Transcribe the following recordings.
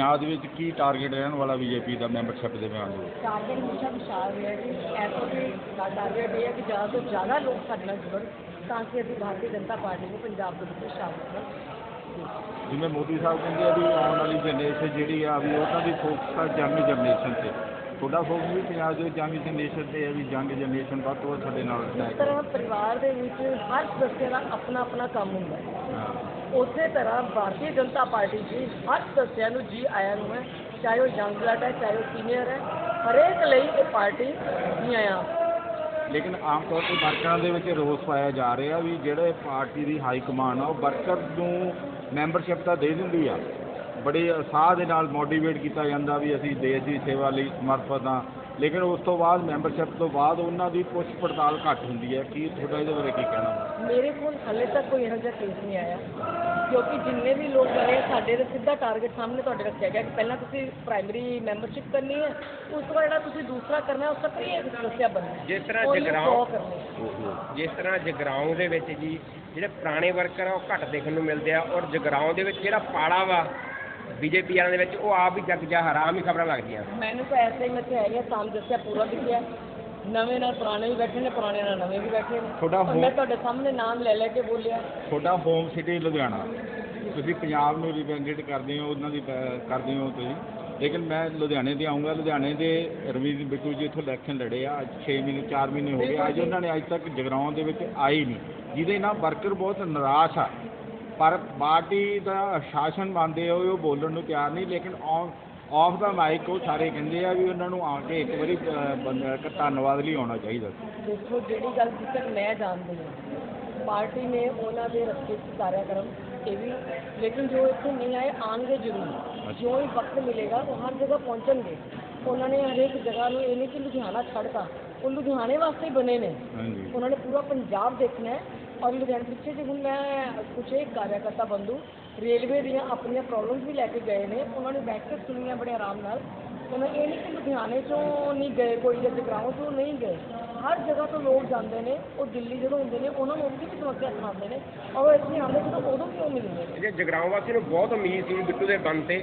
ਪੰਜਾਬ ਦੇ ਵਿੱਚ ਕੀ ਟਾਰਗੇਟ ਰਹਿਣ ਵਾਲਾ ਬੀਜੇਪੀ ਦਾ ਮੈਂਬਰਸ਼ਿਪ ਦੇ ਬਿਆਨ ਦੇ ਵਿੱਚ ਟਾਰਗੇਟ ਹਮੇਸ਼ਾ ਵਿਸ਼ਾਲ ਰਿਹਾ ਜੀ। ਐਸੋ ਵੀ ਟਾਰਗੇਟ ਇਹ ਹੈ ਕਿ ਜ਼ਿਆਦਾ ਤੋਂ ਜ਼ਿਆਦਾ ਲੋਕ ਸਾਡੇ ਨਾਲ ਜੁੜਨ ਤਾਂ ਕਿ ਅਸੀਂ ਭਾਰਤੀ ਜਨਤਾ ਪਾਰਟੀ ਨੂੰ ਪੰਜਾਬ ਦੇ ਵਿੱਚ ਸ਼ਾਮਲ ਕਰਾਂ ਜਿਵੇਂ ਮੋਦੀ ਸਾਹਿਬ ਕਹਿੰਦੇ ਆ ਵੀ ਆਉਣ ਵਾਲੀ ਜਨਰੇਸ਼ਨ ਜਿਹੜੀ ਆ ਵੀ ਉਹਨਾਂ ਦੀ ਫੋਕਸ ਆ ਜੰਗ ਜਨਰੇਸ਼ਨ ਤੇ। ਤੁਹਾਡਾ ਫੋਕਸ ਵੀ ਪੰਜਾਬ ਦੇ ਜੰਗ ਜਨਰੇਸ਼ਨ ਤੇ ਹੈ ਵੀ ਜੰਗ ਜਨਰੇਸ਼ਨ ਵੱਧ ਤੋਂ ਵੱਧ ਸਾਡੇ ਨਾਲ ਇਸ ਲੈ ਤਰ੍ਹਾਂ ਪਰਿਵਾਰ ਦੇ ਵਿੱਚ ਹਰ ਸਦੱਸਿਆ ਦਾ ਆਪਣਾ ਆਪਣਾ ਕੰਮ ਹੁੰਦਾ ਹੈ। ਉਸੇ ਤਰ੍ਹਾਂ ਭਾਰਤੀ ਜਨਤਾ ਪਾਰਟੀ ਜੀ ਹਰ ਸਦੱਸਿਆ ਨੂੰ ਜੀ ਆਇਆਂ ਨੂੰ ਹੈ ਚਾਹੇ ਉਹ ਯੰਗ ਬਲੱਡ ਹੈ ਚਾਹੇ ਉਹ ਸੀਨੀਅਰ ਹੈ ਹਰੇਕ ਲਈ ਇਹ ਪਾਰਟੀ ਜੀ ਆਇਆਂ। ਲੇਕਿਨ ਆਮ ਤੌਰ ਤੇ ਵਰਕਰਾਂ ਦੇ ਵਿੱਚ ਰੋਸ ਪਾਇਆ ਜਾ ਰਿਹਾ ਵੀ ਜਿਹੜੇ ਪਾਰਟੀ ਦੀ ਹਾਈ ਕਮਾਂਡ ਆ ਉਹ ਵਰਕਰ ਨੂੰ ਮੈਂਬਰਸ਼ਿਪ ਤਾਂ ਦੇ ਦਿੰਦੀ ਆ। ਬੜੇ ਉਤਸ਼ਾਹ ਦੇ ਨਾਲ ਮੋਟੀਵੇਟ ਕੀਤਾ ਜਾਂਦਾ ਵੀ ਅਸੀਂ ਦੇਸ਼ ਦੀ ਸੇਵਾ ਲਈ ਸਮਰਪਿਤ ਹਾਂ। ਲੇਕਿਨ ਉਸ ਤੋਂ ਬਾਅਦ ਮੈਂਬਰਸ਼ਿਪ ਤੋਂ ਬਾਅਦ ਉਹਨਾਂ ਦੀ ਪੁੱਛ ਪੜਤਾਲ ਘੱਟ ਹੁੰਦੀ ਹੈ। ਕੀ ਤੁਹਾਡਾ ਇਹਦੇ ਬਾਰੇ ਕੀ ਕਹਿਣਾ? ਮੇਰੇ ਕੋਲ ਹਾਲੇ ਤੱਕ ਕੋਈ ਇਹੋ ਜਿਹਾ ਕੇਸ ਨਹੀਂ ਆਇਆ। ਕਿਉਂਕਿ ਜਿੰਨੇ ਵੀ ਲੋਕ ਗਏ ਸਾਡੇ ਦਾ ਸਿੱਧਾ ਟਾਰਗੇਟ ਸਾਹਮਣੇ ਤੁਹਾਡੇ ਰੱਖਿਆ ਗਿਆ ਕਿ ਪਹਿਲਾਂ ਤੁਸੀਂ ਪ੍ਰਾਇਮਰੀ ਮੈਂਬਰਸ਼ਿਪ ਕਰਨੀ ਹੈ ਉਸ ਤੋਂ ਬਾਅਦ ਜਿਹੜਾ ਤੁਸੀਂ ਦੂਸਰਾ ਕਰਨਾ ਹੈ ਉਸ ਤੱਕ ਇਹ ਸਮੱਸਿਆ ਬਣਨੀ ਹੈ। ਜਿਸ ਤਰ੍ਹਾਂ ਜਗਰਾਉਂ- 100 ਕਰਨੇ ਜਿਸ ਤਰ੍ਹਾਂ ਜਗਰਾਉਂ ਦੇ ਵਿੱਚ ਜੀ ਜਿਹੜੇ ਪੁਰਾਣੇ ਵਰਕਰ ਆ ਉਹ ਘੱਟ ਦੇਖਣ ਨੂੰ ਮਿਲਦੇ ਆ। ਔਰ ਜਗਰਾਉਂ ਦੇ ਵਿੱਚ ਜਿਹੜਾ ਪਾੜਾ ਵਾ ਬੀਜੇਪੀ ਵਾਲਿਆਂ ਦੇ ਵਿੱਚ ਉਹ ਆਪ ਹੀ ਜਗ ਜਾ ਹਰਾਮ ਹੀ ਖਬਰਾਂ ਲੱਗਦੀਆਂ। ਮੈਨੂੰ ਤਾਂ ਐਸੇ ਹੀ ਮੈਂ ਤੇ ਹੈਗਾ ਸਾਮ ਦੱਸਿਆ ਪੂਰਾ ਦਿਖਿਆ। ਨਵੇਂ ਨਾਲ ਪੁਰਾਣੇ ਵੀ ਬੈਠੇ ਨੇ ਪੁਰਾਣੇ ਨਾਲ ਨਵੇਂ ਵੀ ਬੈਠੇ ਨੇ। ਤੁਹਾਡਾ ਔਰ ਮੈਂ ਤੁਹਾਡੇ ਸਾਹਮਣੇ ਨਾਮ ਲੈ ਲੈ ਕੇ ਬੋਲਿਆ। ਤੁਹਾਡਾ ਹੋਮ ਸਿਟੀ ਲੁਧਿਆਣਾ। ਤੁਸੀਂ ਪੰਜਾਬ ਨੂੰ ਰਿਪਰੈਜ਼ੈਂਟ ਕਰਦੇ ਹੋ ਉਹਨਾਂ ਦੀ ਪ- ਕਰਦੇ ਹੋ ਤੁਸੀਂ। ਲੇਕਿਨ ਮੈਂ ਲੁਧਿਆਣੇ ਤੇ ਆਉਂਗਾ ਲੁਧਿਆਣੇ ਦੇ ਰਵੀਂਦਰ ਬਿੱਟੂ ਜੀ ਇੱਥੋਂ ਇਲੈਕਸ਼ਨ ਲੜੇ ਆ ਅੱਜ 6 ਮਹੀਨੇ 4 ਮਹੀਨੇ ਹੋ ਗਏ। ਅੱਜ ਉਹਨਾਂ ਨੇ ਅੱਜ ਤੱਕ ਜਗਰਾਉਂ ਦੇ ਵਿੱਚ ਆਏ ਨਹੀਂ। ਜਿਹਦੇ ਨਾਲ ਵਰਕਰ ਬਹੁਤ ਨਿਰਾਸ਼ ਆ। ਪਰ ਪਾਰਟੀ ਦਾ ਸ਼ਾਸਨ ਮੰਨਦੇ ਹੋਏ ਉਹ ਬੋਲਣ ਨੂੰ ਤਿਆਰ ਨਹੀਂ ਲੇਕਿਨ ਆਫ ਦਾ ਮਾਈਕ ਉਹ ਸਾਰੇ ਕਹਿੰਦੇ ਆ ਵੀ ਉਹਨਾਂ ਨੂੰ ਆ ਕੇ ਇੱਕ ਵਾਰੀ ਅ, ਬੰਦਾ- ਇੱਕ ਧੰਨਵਾਦ ਲਈ ਆਉਣਾ ਚਾਹੀਦਾ ਦੇਖੋ ਜਿਹੜੀ ਗੱਲ ਜਿੱਥੇ ਤੱਕ ਮੈਂ ਜਾਣਦੀ ਹਾਂ ਪਾਰਟੀ ਨੇ ਉਹਨਾਂ ਦੇ ਰਸਤੇ 'ਚ ਉਤਾਰਿਆ ਕਰਮ ਇਹ ਵੀ ਲੇਕਿਨ ਜੋ ਇੱਥੇ ਨਹੀਂ ਆਏ ਆਉਣਗੇ ਜ਼ਰੂਰ। ਜਿਉਂ ਹੀ ਵਕਤ ਮਿਲੇਗਾ ਉਹ ਹਰ ਜਗ੍ਹਾ ਪਹੁੰਚਣਗੇ। ਉਹਨਾਂ ਨੇ ਹਰੇਕ ਜਗ੍ਹਾ ਨੂੰ ਇਹ ਨਹੀਂ ਕਿ ਲੁਧਿਆਣਾ ਛੱਡਤਾ ਉਹ ਲੁਧਿਆਣੇ ਵਾਸਤੇ ਬਣੇ ਨੇ। ਉਹਨਾਂ ਨੇ ਪੂਰਾ ਪੰਜਾਬ ਦੇਖਣਾ ਹੈ ਔਰ ਲੁਧਿਆਣੇ ਪਿੱਛੇ ਜੇ ਹੁਣ ਮੈਂ ਕੁਛ ਇੱਕ ਕਾਰਿਆਕਰਤਾ ਬੰਧੂ ਰੇਲਵੇ ਦੀਆਂ ਆਪਣੀਆਂ ਪ੍ਰੋਬਲਮਸ ਵੀ ਲੈ ਕੇ ਗਏ ਨੇ। ਉਹਨਾਂ ਨੇ ਬੈਠ ਕੇ ਸੁਣੀਆਂ ਬੜੇ ਆਰਾਮ ਨਾਲ। ਉਹਨਾਂ ਇਹ ਨਹੀਂ ਕਿ ਲੁਧਿਆਣੇ ਤੋਂ ਨਹੀਂ ਗਏ ਕੋਈ ਜਾਂ ਜਗਰਾਉਂ ਤੋਂ ਨਹੀਂ ਗਏ। ਹਰ ਜਗ੍ਹਾ ਤੋਂ ਲੋਕ ਜਾਂਦੇ ਨੇ ਉਹ ਦਿੱਲੀ ਜਦੋਂ ਹੁੰਦੇ ਨੇ ਉਹਨਾਂ ਨੂੰ ਉੱਥੇ ਵੀ ਸਮੱਸਿਆ ਸੁਣਾਉਂਦੇ ਨੇ। ਔਰ ਉਹ ਇੱਥੇ ਆਉਂਦੇ ਜਦੋਂ ਉਦੋਂ ਕਿਉਂ ਮਿਲਦੇ ਨੇ? ਜੇ ਜਗਰਾਉਂ ਵਾਸੀ ਨੂੰ ਬਹੁਤ ਉਮੀਦ ਸੀ ਬਿੱਟੂ ਦੇ ਬੰਦ ਤੇ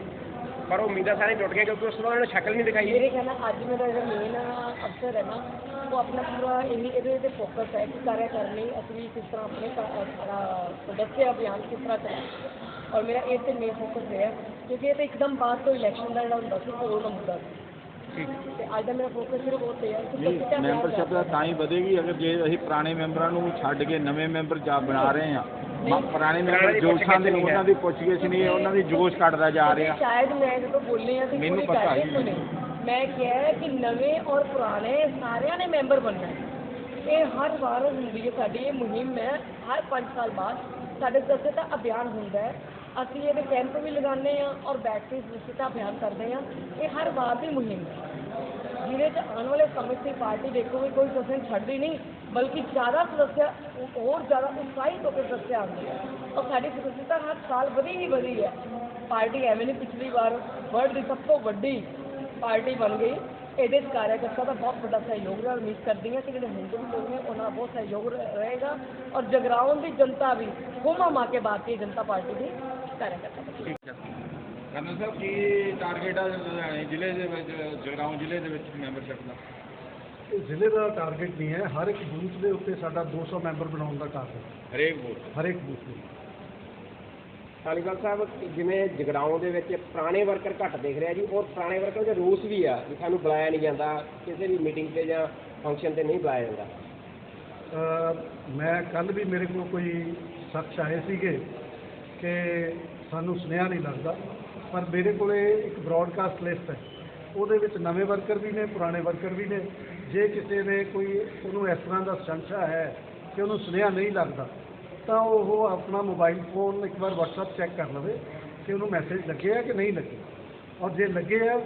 ਪਰ ਉਹ ਉਮੀਦਾਂ ਸਾਰੀਆਂ ਟੁੱਟ ਗਈਆਂ ਕਿਉਂਕਿ ਉਸ ਤੋਂ ਬਾਅਦ ਉਹਨੇ ਸ਼ਕਲ ਨਹੀਂ ਦਿਖਾਈ। ਮੇਰੇ ਕਹਿਣਾ ਅੱਜ ਮੇਰਾ ਜਿਹੜਾ ਮੇਨ ਅਫਸਰ ਹੈ ਨਾ ਉਹ ਆਪਣਾ ਪੂਰਾ ਇਹੀ ਇਹਦੇ ਤੇ ਫੋਕਸ ਹੈ ਕਿ ਕਾਰਿਆ ਕਰਨੀ ਅਸੀਂ ਕਿਸ ਤਰ੍ਹਾਂ ਆਪਣੇ ਸਦੱਸਿਆ ਅਭਿਆਨ ਕਿਸ ਤਰ੍ਹਾਂ ਚਲਾਈਏ ਔਰ ਮੇਰਾ ਇਹ ਤੇ ਮੇਨ ਫੋਕਸ ਰਿਹਾ ਕਿਉਂਕਿ ਇਹ ਤਾਂ ਇੱਕਦਮ ਬਾਅਦ ਤੋਂ ਇਲੈਕਸ਼ਨ ਦਾ ਜਿਹੜਾ ਹੁੰਦਾ ਸੀ ਉਹ ਦਾ ਮੁੱਦਾ ਸੀ। ਤੇ ਅੱਜ ਦਾ ਮੇਰਾ ਫੋਕਸ ਸਿਰਫ ਉਹ ਤੇ ਹੈ ਕਿ ਨਹੀਂ ਸਦੱਸਿਆ ਅਭਿਆਨ ਮੈਂਬਰਸ਼ਿਪ ਦਾ ਤਾਂ ਹੀ ਵਧੇਗੀ ਅਗਰ ਜੇ ਅਸੀਂ ਪੁਰਾਣੇ ਮੈਂਬਰਾਂ ਨੂੰ ਛੱਡ ਕੇ ਨਵੇਂ ਮੈਂਬਰ ਜਾ ਬਣਾ ਰਹੇ ਹਾਂ। ਪੁਰਾਣੇ ਮੈਂਬਰ ਦੀ ਜੋਸ਼ਾਂ ਦੇ। ਉਹਨਾਂ ਦੀ ਪੁੱਛਗਿੱਛ ਨਹੀਂ ਉਹਨਾਂ ਦੀ ਜੋਸ਼ ਕੱਢਦਾ ਜਾ ਰਿਹਾ। ਸ਼ਾਇਦ ਮੈਂ ਜਦੋਂ ਬੋਲੀ ਆ ਤੇ ਮੈਨੂੰ ਪਤਾ ਹੀ ਨਹੀਂ। ਮੈਂ ਕਿਹਾ ਕਿ ਨਵੇਂ ਔਰ ਪੁਰਾਣੇ ਸਾਰਿਆਂ ਨੇ ਮੈਂਬਰ ਬਣਨਾ ਹੈ। ਇਹ ਹਰ ਵਾਰ ਹੁੰਦੀ ਹੈ ਸਾਡੀ ਇਹ ਮੁਹਿੰਮ ਹੈ। ਹਰ 5 ਸਾਲ ਬਾਅਦ ਸਾਡੇ ਸਦੱਸਤਾ ਅਭਿਆਨ ਹੁੰਦਾ ਹੈ। ਅਸੀਂ ਇਹਦੇ ਕੈਂਪ ਵੀ ਲਗਾਉਂਦੇ ਆ ਔਰ ਬੈਠ ਕੇ ਸਦੱਸਤਾ ਅਭਿਆਨ ਕਰਦੇ ਆ ਇਹ ਹਰ ਵਾਰ ਦੀ ਮੁਹਿੰਮ ਹੈ। ਜਿਹਦੇ ਚ ਆਉਣ ਵਾਲੇ ਸਮੇਂ 'ਚ ਪਾਰਟੀ ਦੇਖੋਗੇ ਕੋਈ ਸਦੱਸਿਆ ਛੱਡਦੀ ਨਹੀਂ। ਬਲਕਿ ਜ਼ਿਆਦਾ ਸਦੱਸਿਆ ਹੋਰ ਜ਼ਿਆਦਾ ਉਤਸ਼ਾਹਿਤ ਹੋ ਕੇ ਸਦੱਸਿਆ ਆਉਂਦੇ ਆ ਔਰ ਸਾਡੀ ਸਦੱਸਤਾ ਹਰ ਸਾਲ ਵਧੀ ਹੀ ਵਧੀ ਹੈ। ਪਾਰਟੀ ਐਵੇਂ ਨਹੀਂ ਪਿਛਲੀ ਵਾਰ ਵਰਲਡ ਦੀ ਸਭ ਤੋਂ ਵੱਡੀ ਪਾਰਟੀ ਬਣ ਗਈ। ਇਹਦੇ 'ਚ ਕਾਰਿਆਕਰਤਾ ਦਾ ਬਹੁਤ ਵੱਡਾ ਸਹਿਯੋਗ ਹੈ ਉਮੀਦ ਕਰਦੀ ਹਾਂ ਕਿ ਜਿਹੜੇ ਹਿੰਦੂ ਲੋਕ ਨੇ ਉਹਨਾਂ ਦਾ ਬਹੁਤ ਸਹਿਯੋਗ ਰਹੇਗਾ। ਔਰ ਜਗਰਾਉਣ ਦੀ ਜਨਤਾ ਵੀ ਹੁਮਾ ਮਾ ਕੇ ਭਾਰਤੀ ਜਨਤਾ ਪਾਰਟੀ ਦੀ ਕਾਰਿਆਕਰਤਾ ਬਣੇਗੀ। ਕਰਨਲ ਸਾਹਿਬ, ਕੀ ਟਾਰਗੇਟ ਆ, ਲੁਧਿਆਣੇ ਜ਼ਿਲ੍ਹੇ ਦੇ ਵਿੱਚ, ਜਗਰਾਉਂ ਜ਼ਿਲ੍ਹੇ ਦੇ ਵਿੱਚ ਮੈਂਬਰਸ਼ਿਪ ਦਾ? ਇਹ ਜ਼ਿਲ੍ਹੇ ਦਾ ਟਾਰਗੇਟ ਨਹੀਂ ਹੈ। ਹਰ ਇੱਕ ਬੂਥ ਦੇ ਉੱਤੇ ਸਾਡਾ 200 ਮੈਂਬਰ ਬਣਾਉਣ ਦਾ ਟਾਰਗੇਟ ਹਰੇਕ ਵੋਟ ਹਰ ਇੱਕ ਬੂਥ ਤੇ। ਧਾਲੀਵਾਲ ਸਾਹਿਬ ਜਿਵੇਂ ਜਗਰਾਉਂ ਦੇ ਵਿੱਚ ਪੁਰਾਣੇ ਵਰਕਰ ਘੱਟ ਦਿਖ ਰਿਹਾ ਜੀ ਔਰ ਪੁਰਾਣੇ ਵਰਕਰ ਦੇ ਰੋਸ ਵੀ ਆ ਵੀ ਸਾਨੂੰ ਬੁਲਾਇਆ ਨਹੀਂ ਜਾਂਦਾ ਕਿਸੇ ਵੀ ਮੀਟਿੰਗ ਤੇ ਜਾਂ ਫੰਕਸ਼ਨ ਤੇ ਨਹੀਂ ਬੁਲਾਇਆ ਜਾਂਦਾ। ਅਹ ਮੈਂ ਕੱਲ ਵੀ ਮੇਰੇ ਕੋਲ ਕੋਈ ਸ਼ਖਸ ਆਏ ਸੀਗੇ ਕਿ ਸਾਨੂੰ ਸੁਨੇਹਾ ਨਹੀਂ ਲੱਗਦਾ ਪਰ ਮੇਰੇ ਕੋਲੇ ਇੱਕ ਬ੍ਰੌਡਕਾਸਟ ਲਿਸਟ ਹੈ। ਉਹਦੇ ਵਿੱਚ ਨਵੇਂ ਵਰਕਰ ਵੀ ਨੇ ਪੁਰਾਣੇ ਵਰਕਰ ਵੀ ਨੇ। ਜੇ ਕਿਸੇ ਨੇ ਕੋਈ ਉਹਨੂੰ ਇਸ ਤਰ੍ਹਾਂ ਦਾ ਸੰਸ਼ਾ ਹੈ ਕਿ ਉਹਨੂੰ ਸੁਨੇਹਾ ਨਹੀਂ ਲੱਗਦਾ ਤਾਂ ਉਹ ਆਪਣਾ ਮੋਬਾਈਲ ਫੋਨ ਇੱਕ ਵਾਰ WhatsApp ਚੈੱਕ ਕਰ ਲਵੇ ਕਿ ਉਹਨੂੰ ਮੈਸੇਜ ਲੱਗੇ ਆ ਕਿ ਨਹੀਂ ਲੱਗੇ। ਔਰ ਜੇ ਲੱਗੇ ਆ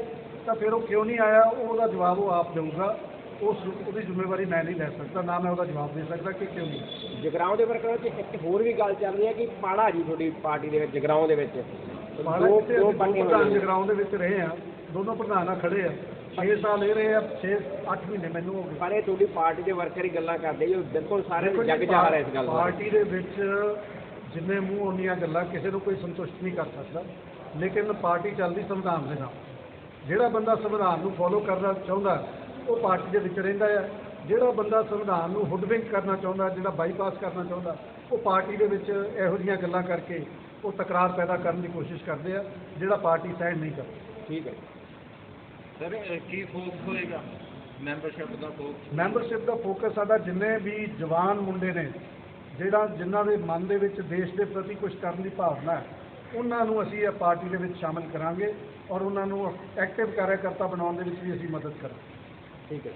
ਤਾਂ ਫਿਰ ਉਹ ਕਿਉਂ ਨਹੀਂ ਆਇਆ? ਉਹਦਾ ਜਵਾਬ ਉਹ ਆਪ ਦੇਊਗਾ। ਉਸ ਉਹਦੀ ਜ਼ਿੰਮੇਵਾਰੀ ਮੈਂ ਨਹੀਂ ਲੈ ਸਕਦਾ ਨਾ ਮੈਂ ਉਹਦਾ ਜਵਾਬ ਦੇ ਸਕਦਾ ਕਿ ਕਿਉਂ ਨਹੀਂ। ਜਗਰਾਉਂ ਦੇ ਵਰਕਰਾਂ ਵਿੱਚ ਇੱਕ ਹੋਰ ਵੀ ਗੱਲ ਚੱਲ ਰਹੀ ਹੈ ਕਿ ਪਾੜਾ ਜੀ ਤੁਹਾਡੀ ਪਾਰਟੀ ਦੇ ਵਿੱਚ ਜਗਰਾਉਂ ਦੇ ਵਿੱਚ। ਦੋ ਦੋ ਪ੍ਰਧਾਨ। ਜਗਰਾਉਂ ਦੇ ਵਿੱਚ ਰਹੇ ਆ। ਦੋਨੋਂ ਪ੍ਰਧਾਨਾਂ ਖੜੇ ਆ। 6 ਸਾਲ ਇਹ ਰਹੇ ਆ 6 8 ਮਹੀਨੇ ਮੈਨੂੰ ਹੋ ਗਏ। ਪਰ ਇਹ ਤੁਹਾਡੀ ਪਾਰਟੀ ਦੇ ਵਰਕਰ ਹੀ ਗੱਲਾਂ ਕਰਦੇ ਜੀ ਬਿਲਕੁਲ ਸਾਰੇ ਜੱਗ ਜਾ ਰਿਹਾ ਇਸ ਗੱਲ ਦਾ। ਪਾਰਟੀ ਦੇ ਵਿੱਚ ਜਿੰਨੇ ਮੂੰਹ ਉਹਨੀਆਂ ਗੱਲਾਂ ਕਿਸੇ ਨੂੰ ਕੋਈ ਸੰਤੁਸ਼ਟ ਨਹੀਂ ਕਰ ਸਕਦਾ। ਲੇਕਿਨ ਪਾਰਟੀ ਚੱਲਦੀ ਸੰਵਿਧਾਨ ਦੇ ਨਾਲ। ਜਿਹੜਾ ਬੰਦਾ ਸੰਵਿਧਾਨ ਨੂੰ ਫੋਲੋ ਕਰਨਾ ਚਾਹੁੰਦਾ ਉਹ ਪਾਰਟੀ ਦੇ ਵਿੱਚ ਰਹਿੰਦਾ ਹੈ ਜਿਹੜਾ ਬੰਦਾ ਸੰਵਿਧਾਨ ਨੂੰ ਹੁੱਡਵਿੰਕ ਕਰਨਾ ਚਾਹੁੰਦਾ ਜਿਹੜਾ ਬਾਈਪਾਸ ਕਰਨਾ ਚਾਹੁੰਦਾ ਉਹ ਪਾਰਟੀ ਦੇ ਵਿੱਚ ਇਹੋ ਜਿਹੀਆਂ ਗੱਲਾਂ ਕਰਕੇ ਉਹ ਤਕਰਾਰ ਪੈਦਾ ਕਰਨ ਦੀ ਕੋਸ਼ਿਸ਼ ਕਰਦੇ ਆ ਜਿਹੜਾ ਪਾਰਟੀ ਸਹਿਣ ਨਹੀਂ ਕਰਦੀ। ਠੀਕ ਹੈ। ਸਰ ਕੀ ਫੋਕਸ ਹੋਏਗਾ? ਮੈਂਬਰਸ਼ਿਪ ਦਾ ਫੋਕਸ ਮੈਂਬਰਸ਼ਿਪ ਦਾ ਫੋਕਸ ਸਾਡਾ ਜਿੰਨੇ ਵੀ ਜਵਾਨ ਮੁੰਡੇ ਨੇ ਜਿਹੜਾ ਜਿਨ੍ਹਾਂ ਦੇ ਮਨ ਦੇ ਵਿੱਚ ਦੇਸ਼ ਦੇ ਪ੍ਰਤੀ ਕੁਝ ਕਰਨ ਦੀ ਭਾਵਨਾ ਹੈ ਉਹਨਾਂ ਨੂੰ ਅਸੀਂ ਇਹ ਪਾਰਟੀ ਦੇ ਵਿੱਚ ਸ਼ਾਮਲ ਕਰਾਂਗੇ ਔਰ ਉਹਨਾਂ ਨੂੰ ਐਕਟਿਵ ਕਾਰਜਕਰਤਾ ਬਣਾਉਣ ਦੇ ਵਿੱਚ ਵੀ ਅਸੀਂ ਮਦਦ ਕਰਾਂਗੇ। ਠੀਕ ਹੈ।